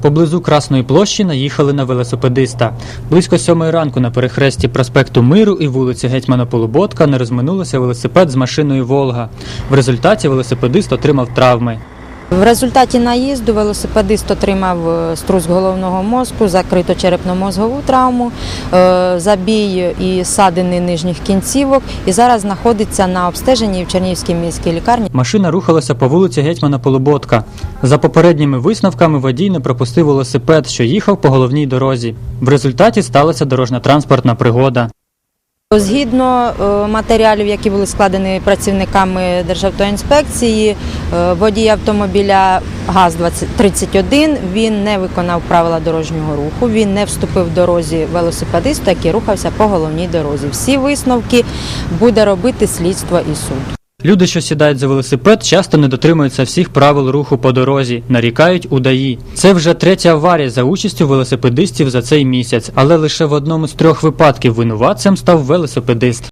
Поблизу Красної площі наїхали на велосипедиста. Близько сьомої ранку на перехресті проспекту Миру і вулиці Гетьмана Полуботка не розминулося велосипед з машиною Волга. В результаті велосипедист отримав травми. В результаті наїзду велосипедист отримав е, струс головного мозку, закрито черепно-мозгову травму, е, забій і садини нижніх кінцівок і зараз знаходиться на обстеженні в Чернігівській міській лікарні. Машина рухалася по вулиці Гетьмана Полуботка. За попередніми висновками водій не пропустив велосипед, що їхав по головній дорозі. В результаті сталася дорожньо-транспортна пригода. Згідно е, матеріалів, які були складені працівниками Державтоінспекції, е, водій автомобіля ГАЗ-31 він не виконав правила дорожнього руху, він не вступив в дорозі велосипедисту, який рухався по головній дорозі. Всі висновки буде робити слідство і суд. Люди, що сідають за велосипед, часто не дотримуються всіх правил руху по дорозі, нарікають удаї. Це вже третя аварія за участю велосипедистів за цей місяць, але лише в одному з трьох випадків винуватцем став велосипедист.